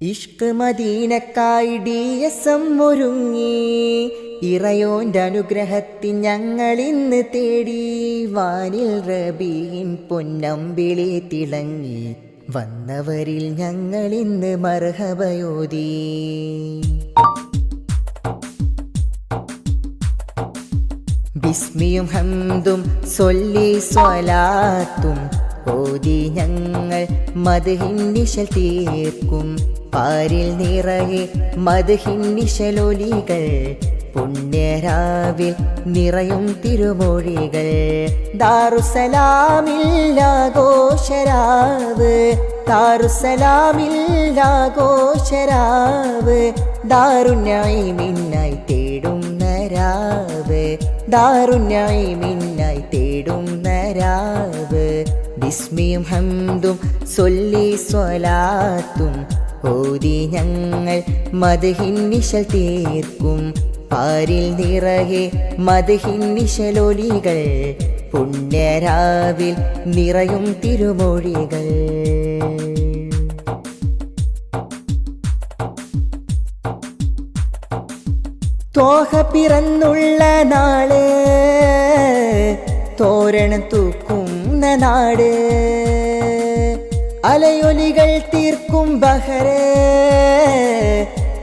ഇഷ്ക് മദീനക്കായി D S M ഒരുങ്ങി. ഇറയോന്റെ അനുഗ്രഹത്തിൽ ഞങ്ങൾ ഇന്ന് തേടി. വാനിൽ റബീൻ പൊന്നമ്പിളി തിളങ്ങി. വന്നവരിൽ ഞങ്ങൾ ഇന്ന് മർഹബയോതി. ബിസ്മിയും ഹന്തും സൊല്ലി സ്വലാത്തും ഓതി ഞങ്ങൾ മധുഹിന്നിശൽ തീർക്കും. പാരിൽ നിറയെ മധുഹിന്നിശലൊലികൾ പുണ്യരാവിൽ നിറയും തിരുമൊഴികൾ. ദാറുസലാമില്ലാഘോഷരാവ്. ദാറുസലാമില്ലാഘോഷരാവ്. ദാരുണ്യായി മിന്നായി തേടും നരാവ് ദാരുണ്യായി മിന്നായി തേടും രാവ്. ബിസ്മിയും ഹന്തും സൊല്ലി സ്വലാത്തും ഓതി ഞങ്ങൾ മധുഹിന്നിശൽ തീർക്കും. പാരിൽ നിറയെ മധുഹിന്നിശലൊലികൾ പുണ്യരാവിൽ നിറയും തിരുമൊഴികൾ. തോഹ പിറന്നുള്ള നാൾ തോരണം തൂക്കുന്ന നാട്. അലയൊലികൾ തീർക്കും ബഹരേ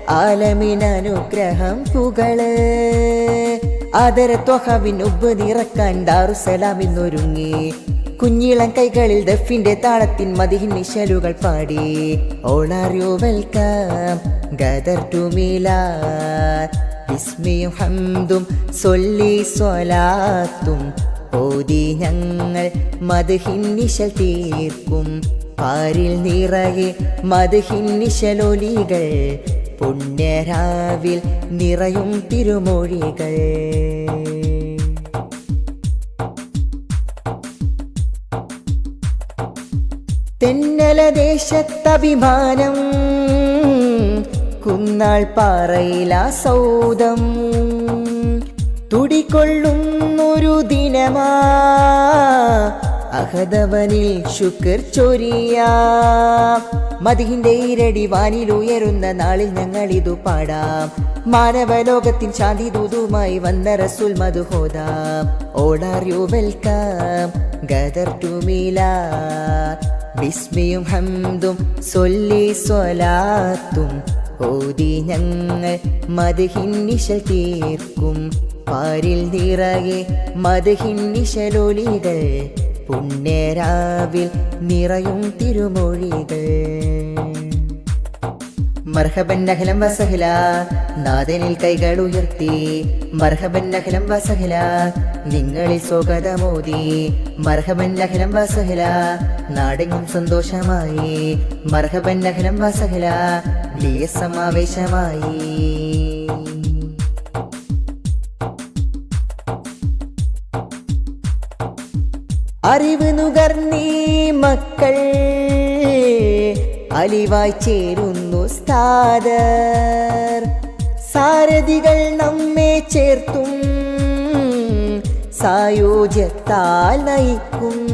ആലമിനനുഗ്രഹം പുകൾ. ആദര ത്വഹവിൻ ഉബ് നിറക്കാൻ ദാറുസലാമിന്നൊരുങ്ങി കുഞ്ഞിളം കൈകളിൽ ദഫിന്റെ താളത്തിൻ മതിഹിൻ നിശലുകൾ പാടി. All are you welcome gather to Milad. ബിസ്മിയും ഹംദും സൊല്ലി സ്വലാത്തും. ഓതി ഞങ്ങൾ മധുഹിന്നിശൽ തീർക്കും. പാരിൽ നിറയെ മധുഹിന്നിശലൊലികൾ പുണ്യരാവിൽ നിറയും തിരുമൊഴികൾ. തെന്നല ദേശത്തഭിമാനം കുന്നാൾ പാറയിലാ സൗദം. തുടികൊള്ളുന്നൊരു ദിനമാ. അഹദവനിൽ ശുക്ർ ചൊരിയാ. മതിഹിന്റെ ഇരടി വാനിൽ ഉയരുന്ന നാളിൽ ഞങ്ങൾ ഇതു പാടാം. മാനവലോകത്തിൻ ശാന്തി ദൂതുമായി വന്ന റസുൽ മധു ഹോദാം. Are you welcome gather to Milad ബിസ്മിയും ഹംദും സൊല്ലി സ്വലാത്തും. ഓതി ഞങ്ങൾ മധുഹിന്നിശൽ തീർക്കും. പാരിൽ നിറയെ മധുഹിന്നിശലൊലികൾ പുണ്യരാവിൽ നിറയും തിരുമൊഴികൾ. മർഹബൻ നഹലം വസഹല നാഥനിൽ കൈകൾ ഉയർത്തി. മർഹബൻ നഹലം വസഹല നിങ്ങളിൽ സ്വാഗതമോദി മർഹബൻ നഹലം വസഹല നാടെങ്ങും സന്തോഷമായി. മർഹബൻ നഹലം വസഹല ലിയ അറിവ് നുകർന്നീ മക്കൾ. അലിവായി ചേരുന്നു സ്ഥാദർ സാരഥികൾ നമ്മെ ചേർത്തും. സായോജ്യത്താൽ നയിക്കും.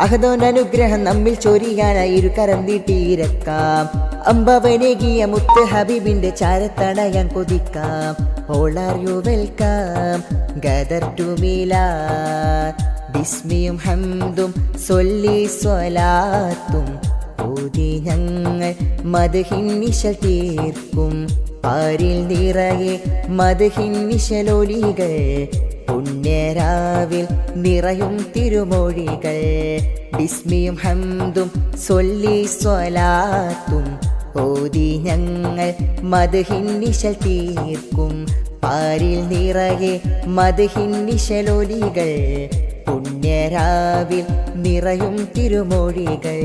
അഹദോന്റെ അനുഗ്രഹം നമ്മിൽ ചൊരിയാനായി ഇരു കരം നീട്ടിയിരക്കാം. അമ്പവനേകിയ മുത്ത് ഹബീബിന്റെ ചാരത്തണയാൻ കൊതിക്കാം. All are you welcome. Gather to Milad. ബിസ്മിയും ഹംദും സൊല്ലി സ്വലാത്തും. ഓതി ഞങ്ങൾ മധുഹിന്നിശൽ തീർക്കും. പാരിൽ നിറയെ മധുഹിന്നിശലൊലികൾ പുണ്യരാവിൽ നിറയും തിരുമൊഴികൾ. ബിസ്മിയും ഹംദും സൊല്ലി സ്വലാത്തും. ഓതി ഞങ്ങൾ മധുഹിന്നിശൽ തീർക്കും. പാരിൽ നിറയെ മധുഹിന്നിശലൊലികൾ പുണ്യരാവിൽ നിറയും തിരുമൊഴികൾ.